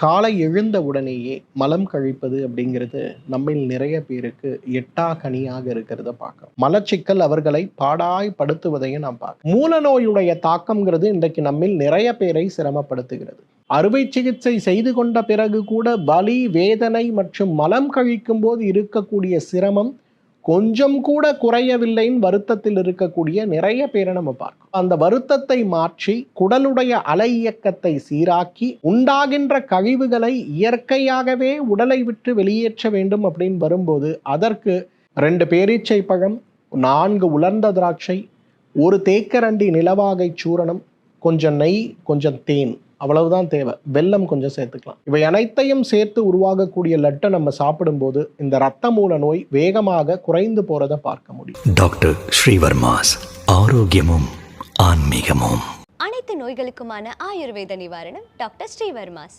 காலை எழுந்த உடனேயே மலம் கழிப்பது அப்படிங்கிறது நம்மில் நிறைய பேருக்கு எட்டா கனியாக இருக்கிறத பார்க்கறோம். மலச்சிக்கல் அவர்களை பாடாய் படுத்துவதையும் நாம் பார்க்கிறோம். மூல நோயுடைய தாக்கம்ங்கிறது இன்றைக்கு நம்மில் நிறைய பேரை சிரமப்படுத்துகிறது. அறுவை சிகிச்சை செய்து கொண்ட பிறகு கூட வலி வேதனை மற்றும் மலம் கழிக்கும் போது இருக்கக்கூடிய சிரமம் கொஞ்சம் கூட குறையவில்லைன்னு வருத்தத்தில் இருக்கக்கூடிய நிறைய பேரை நம்ம பார்க்கணும். அந்த வருத்தத்தை மாற்றி குடலுடைய அலை இயக்கத்தை சீராக்கி உண்டாகின்ற கழிவுகளை இயற்கையாகவே உடலை விட்டு வெளியேற்ற வேண்டும் அப்படின்னு வரும்போது அதற்கு ரெண்டு பேரீச்சை பழம் நான்கு உலர்ந்த திராட்சை ஒரு தேக்கரண்டி நிலவாகை சூரணம் கொஞ்சம் நெய் கொஞ்சம் தேன். அவ்வளவுதான் தேவை. வெல்லம் கொஞ்சம் சேர்த்துக்கலாம். இவை அனைத்தையும் சேர்த்து உருவாகக்கூடிய லட்டை நம்ம சாப்பிடும்போது இந்த இரத்த மூல நோய் வேகமாக குறைந்து போறதை பார்க்க முடியும். டாக்டர் ஸ்ரீவர்மாஸ் ஆரோக்கியமும் ஆன்மீகமும். அனைத்து நோய்களுக்குமான ஆயுர்வேத நிவாரணம் டாக்டர் ஸ்ரீவர்மாஸ்.